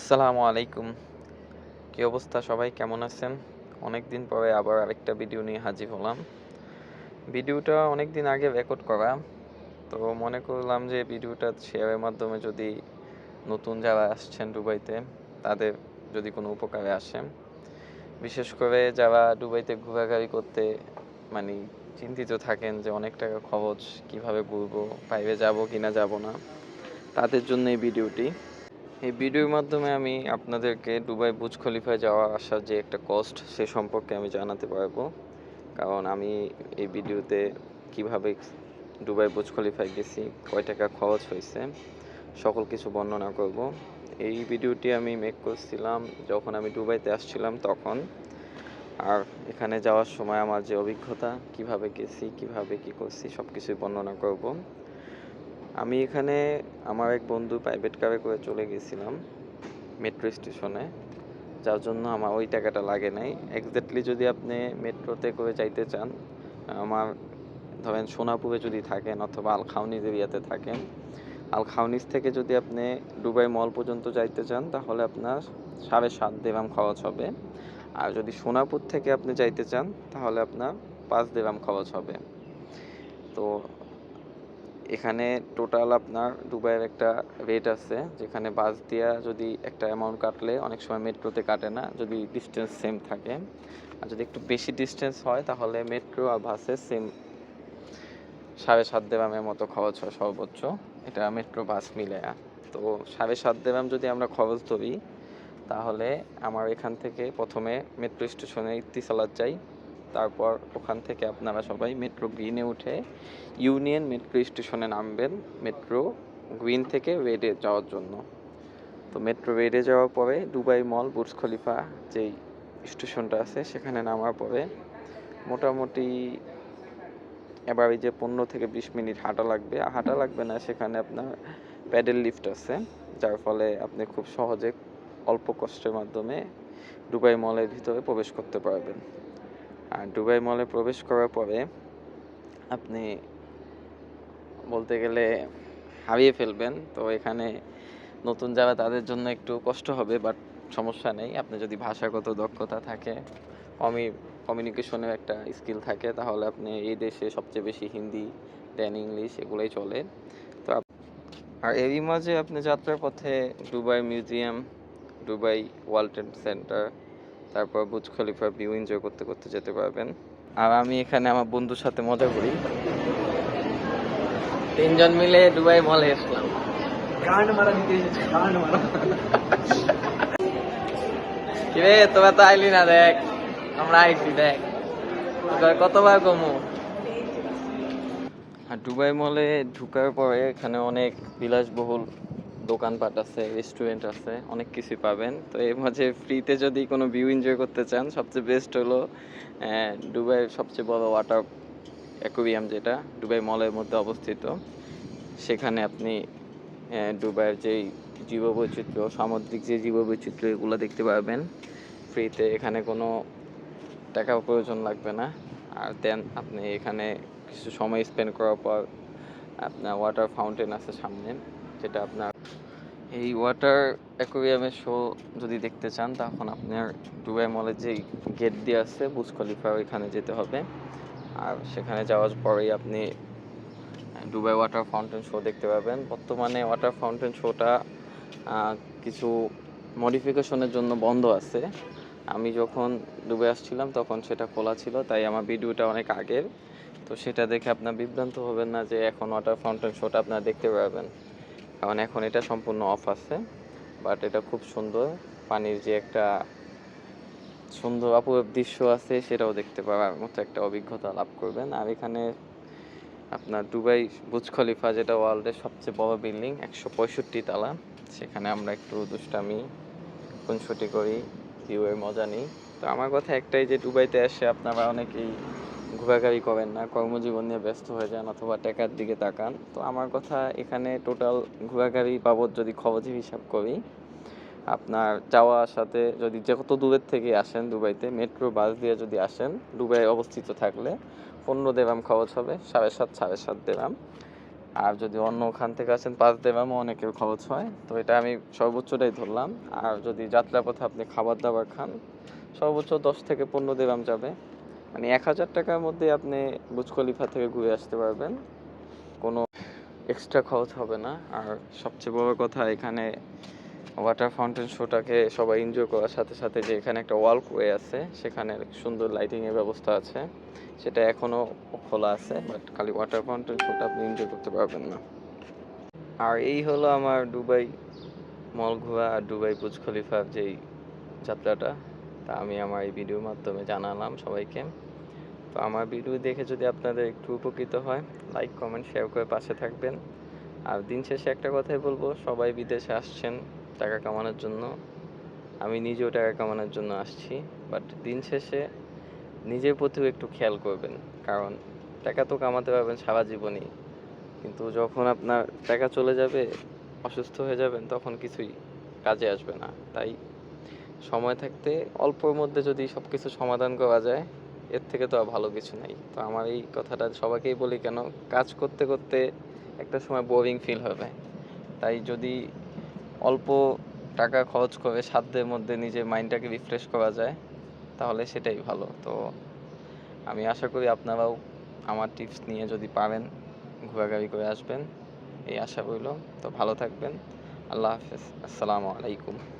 আসসালামু আলাইকুম। কী অবস্থা সবাই? কেমন আছেন? অনেক দিন পরে আবার আরেকটা ভিডিও নিয়ে হাজির হলাম। ভিডিওটা অনেক দিন আগে রেকর্ড করা। তো মনে করলাম যে ভিডিওটা শেয়ারের মাধ্যমে যদি নতুন যারা আসছেন দুবাইতে, তাদের যদি কোনো উপকারে আসে। বিশেষ করে যারা দুবাইতে ঘোরাঘুরি করতে মানে চিন্তিত থাকেন যে অনেক টাকা খরচ কীভাবে ঘুরবো, বাইরে যাব কি না যাব না, তাদের জন্য এই ভিডিওটি। এই ভিডিওর মাধ্যমে আমি আপনাদেরকে দুবাই বুজ খলিফায় যাওয়া আসার যে একটা কস্ট সে সম্পর্কে আমি জানাতে পারব। কারণ আমি এই ভিডিওতে কীভাবে দুবাই বুজ খলিফায় গেছি, কয় টাকা খরচ হয়েছে, সকল কিছু বর্ণনা করব। এই ভিডিওটি আমি মেক করছিলাম যখন আমি দুবাইতে আসছিলাম তখন। আর এখানে যাওয়ার সময় আমার যে অভিজ্ঞতা, কীভাবে গেছি, কীভাবে কি করছি সব কিছুই বর্ণনা করব। আমি এখানে আমার এক বন্ধু প্রাইভেট কারে করে চলে গেছিলাম মেট্রো স্টেশনে যার জন্য আমার ওই টাকাটা লাগে নাই। এক্স্যাক্টলি যদি আপনি মেট্রোতে করে যাইতে চান, আমার ধরেন সোনাপুরে যদি থাকেন অথবা আলখাউনিজ এরিয়াতে থাকেন, আলখাউনিজ থেকে যদি আপনি দুবাই মল পর্যন্ত যাইতে চান, তাহলে আপনার সাড়ে সাত দেরাম খরচ হবে। আর যদি সোনাপুর থেকে আপনি যাইতে চান, তাহলে আপনার পাঁচ দেরাম খরচ হবে। তো এখানে টোটাল আপনার দুবাইয়ের একটা রেট আছে, যেখানে বাস দিয়া যদি একটা অ্যামাউন্ট কাটলে অনেক সময় মেট্রোতে কাটে না, যদি ডিস্টেন্স সেম থাকে। আর যদি একটু বেশি ডিস্টেন্স হয়, তাহলে মেট্রো আর বাসে সেম সাড়ে সাত দেবামের মতো খরচ হয় সর্বোচ্চ, এটা মেট্রো বাস মিলে। তো সাড়ে সাত দেবাম যদি আমরা খরচ ধরি, তাহলে আমার এখান থেকে প্রথমে মেট্রো স্টেশনে ইত্তিসালাত যাই। তারপর ওখান থেকে আপনারা সবাই মেট্রো গ্রিনে উঠে ইউনিয়ন মেট্রো স্টেশনে নামবেন মেট্রো গ্রিন থেকে রেডে যাওয়ার জন্য। তো মেট্রো রেডে যাওয়ার পরে দুবাই মল বুর্জ খলিফা যেই স্টেশনটা আছে, সেখানে নামার পরে মোটামুটি এবার এই যে পনেরো থেকে বিশ মিনিট হাঁটা লাগবে। হাঁটা লাগবে না, সেখানে আপনার প্যাডেল লিফট আছে, যার ফলে আপনি খুব সহজে অল্প কষ্টের মাধ্যমে দুবাই মলের ভিতরে প্রবেশ করতে পারবেন। আর দুবাই মলে প্রবেশ করার পরে আপনি বলতে গেলে হারিয়ে ফেলবেন। তো এখানে নতুন যারা তাদের জন্য একটু কষ্ট হবে বাট সমস্যা নেই। আপনি যদি ভাষাগত দক্ষতা থাকে কমি কমিউনিকেশনের একটা স্কিল থাকে, তাহলে আপনি এই দেশে সবচেয়ে বেশি হিন্দি দেন ইংলিশ এগুলোই চলে। তো আর এরই মাঝে আপনি যাত্রার পথে Dubai museum, Dubai world trade centre তারপর বুজ খলিফার ভিউ এনজয় করতে করতে যেতে পারবেন। আর আমি এখানে আমার বন্ধুর সাথে মজা করি। তিনজন মিলে দুবাই মলে এসলাম কান্ড মারা দিতে কান্ড মারা। কিরে তোরা তো আইলি না দেখ। আমরা আইছি দেখ। তোর কতবার কমু আর দুবাই মলে ঢুকার পরে এখানে অনেক বিলাসবহুল দোকানপাট আছে রেস্টুরেন্ট আছে, অনেক কিছুই পাবেন। তো এর মাঝে ফ্রিতে যদি কোনো ভিউ এনজয় করতে চান, সবচেয়ে বেস্ট হলো দুবাইয়ের সবচেয়ে বড় ওয়াটার অ্যাকোরিয়াম যেটা, দুবাই মলের মধ্যে অবস্থিত। সেখানে আপনি দুবাইয়ের যেই জীববৈচিত্র্য, সামুদ্রিক যে জীববৈচিত্র্য, এগুলো দেখতে পারবেন। ফ্রিতে এখানে কোনো টাকা প্রয়োজন লাগবে না। আর দেন আপনি এখানে কিছু সময় স্পেন্ড করার পর, আপনার ওয়াটার ফাউন্টেন আছে সামনে। যেটা আপনার এই ওয়াটার অ্যাকোরিয়ামের শো যদি দেখতে চান, তখন আপনার দুবাই মলের যেই গেট দিয়ে আছে বুজ খলিফা ওইখানে যেতে হবে। আর সেখানে যাওয়ার পরেই আপনি দুবাই ওয়াটার ফাউন্টেন শো দেখতে পাবেন। বর্তমানে ওয়াটার ফাউন্টেন শোটা কিছু মডিফিকেশনের জন্য বন্ধ আছে। আমি যখন দুবাই আসছিলাম, তখন সেটা খোলা ছিল, তাই আমার ভিডিওটা অনেক আগের। তো সেটা দেখে আপনার বিভ্রান্ত হবেন না যে এখন ওয়াটার ফাউন্টেন শোটা আপনারা দেখতে পারবেন কারণ এখন এটা সম্পূর্ণ অফ আছে বাট এটা খুব সুন্দর। পানির যে একটা সুন্দর অপরূপ দৃশ্য আছে, সেটাও দেখতে পাওয়ার মতো একটা অভিজ্ঞতা লাভ করবেন। আর এখানে আপনার দুবাই বুজ খলিফা, যেটা ওয়ার্ল্ডের সবচেয়ে বড় বিল্ডিং, একশো পঁয়ষট্টি তালা। সেখানে আমরা একটু দুষ্টামি, খুনসুটি করি, ভিউয়ের মজা নিই। তো আমার কথা একটাই যে, দুবাইতে এসে আপনারা অনেকেই ঘোরাঘুরি করেন না, কর্মজীবন নিয়ে ব্যস্ত হয়ে যান অথবা টাকার দিকে তাকান। তো আমার কথা এখানে টোটাল ঘোরাঘুরি বাবদ যদি খরচের হিসাব করি, আপনার যাওয়া আসাতে যদি যে কত দূরের থেকে আসেন দুবাইতে মেট্রো বাস দিয়ে যদি আসেন দুবাই অবস্থিত থাকলে পনেরো দেরাম খরচ হবে, সাড়ে সাত সাড়ে সাত দেরাম। আর যদি অন্য ওখান থেকে আসেন, পাঁচ দেবামও অনেকের খরচ হয়। তো এটা আমি সর্বোচ্চটাই ধরলাম। আর যদি যাত্রাপথে আপনি খাবার দাবার খান, সর্বোচ্চ দশ থেকে পনেরো দেবাম যাবে। মানে এক হাজার টাকার মধ্যে আপনি বুজ খলিফা থেকে ঘুরে আসতে পারবেন। কোনো এক্সট্রা খরচ হবে না। আর সবচেয়ে বড় কথা, এখানে ওয়াটার ফাউন্টেন শোটাকে সবাই এনজয় করার সাথে সাথে যে এখানে একটা ওয়ালওয়ে আছে, সেখানে সুন্দর লাইটিংয়ের ব্যবস্থা আছে। সেটা এখনও খোলা আছে বাট খালি ওয়াটার ফাউন্টেন শোটা আপনি এনজয় করতে পারবেন না। আর এই হলো আমার দুবাই মল ঘোরা আর দুবাই বুজ খলিফার যেই যাত্রাটা। তা আমি আমার এই ভিডিওর মাধ্যমে জানালাম সবাইকে। তো আমার ভিডিও দেখে যদি আপনাদের একটু উপকৃত হয় লাইক কমেন্ট শেয়ার করে পাশে থাকবেন। আর দিন শেষে একটা কথাই বলব, সবাই বিদেশে আসছেন টাকা কামানোর জন্য। আমি নিজেও টাকা কামানোর জন্য আসছি বাট দিন শেষে নিজের প্রতিও একটু খেয়াল করবেন। কারণ টাকা তো কামাতে পারবেন সারা জীবনই। কিন্তু যখন আপনার টাকা চলে যাবে, অসুস্থ হয়ে যাবেন, তখন কিছুই কাজে আসবে না। তাই সময় থাকতে অল্পর মধ্যে যদি সব কিছু সমাধান করা যায়, এর থেকে তো আর ভালো কিছু নাই। তো আমার এই কথাটা সবাইকেই বলি কেন, কাজ করতে করতে একটা সময় বোরিং ফিল হবে। তাই যদি অল্প টাকা খরচ করে সাধ্যের মধ্যে নিজের মাইন্ডটাকে রিফ্রেশ করা যায়, তাহলে সেটাই ভালো। তো আমি আশা করি আপনারাও আমার টিপস নিয়ে যদি পারেন, ঘোরাঘুরি করে আসবেন, এই আশা রইল। তো ভালো থাকবেন। আল্লাহ হাফেজ। আসসালামু আলাইকুম।